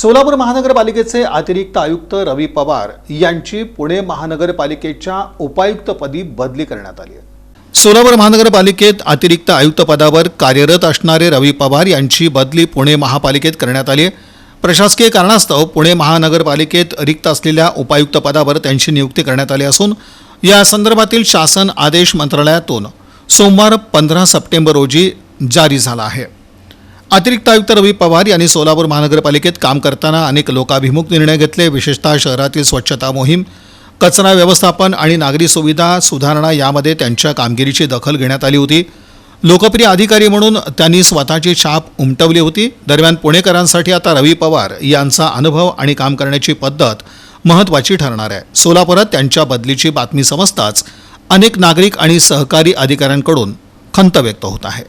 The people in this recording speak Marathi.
सोलापूर महानगरपालिकेचे अतिरिक्त आयुक्त रवी पवार यांची पुणे महानगरपालिकेच्या उपायुक्तपदी बदली करण्यात आली आहे. सोलापूर महानगरपालिकेत अतिरिक्त आयुक्त पदावर कार्यरत असणारे रवी पवार यांची बदली पुणे महापालिकेत करण्यात आली आहे. प्रशासकीय कारणास्तव पुणे महानगरपालिकेत रिक्त असलेल्या उपायुक्त पदावर त्यांची नियुक्ती करण्यात आली असून या संदर्भातील शासन आदेश मंत्रालयातून सोमवार पंधरा सप्टेंबर रोजी जारी झाला आहे. अतिरिक्त आयुक्त रवी पवार यांनी सोलापूर महानगरपालिकेत काम करताना अनेक लोकाभिमुख निर्णय घेतले. विशेषतः शहरातील स्वच्छता मोहीम कचरा व्यवस्थापन आणि नागरी सुविधा सुधारणा यामध्ये त्यांच्या कामगिरीची दखल घेण्यात आली होती. लोकप्रिय अधिकारी म्हणून त्यांनी स्वतःची छाप उमटवली होती. दरम्यान पुणेकरांसाठी आता रवी पवार यांचा अनुभव आणि काम करण्याची पद्धत महत्त्वाची ठरणार आहे. सोलापुरात त्यांच्या बदलीची बातमी समजताच अनेक नागरिक आणि सहकारी अधिकाऱ्यांकडून खंत व्यक्त होत आहे.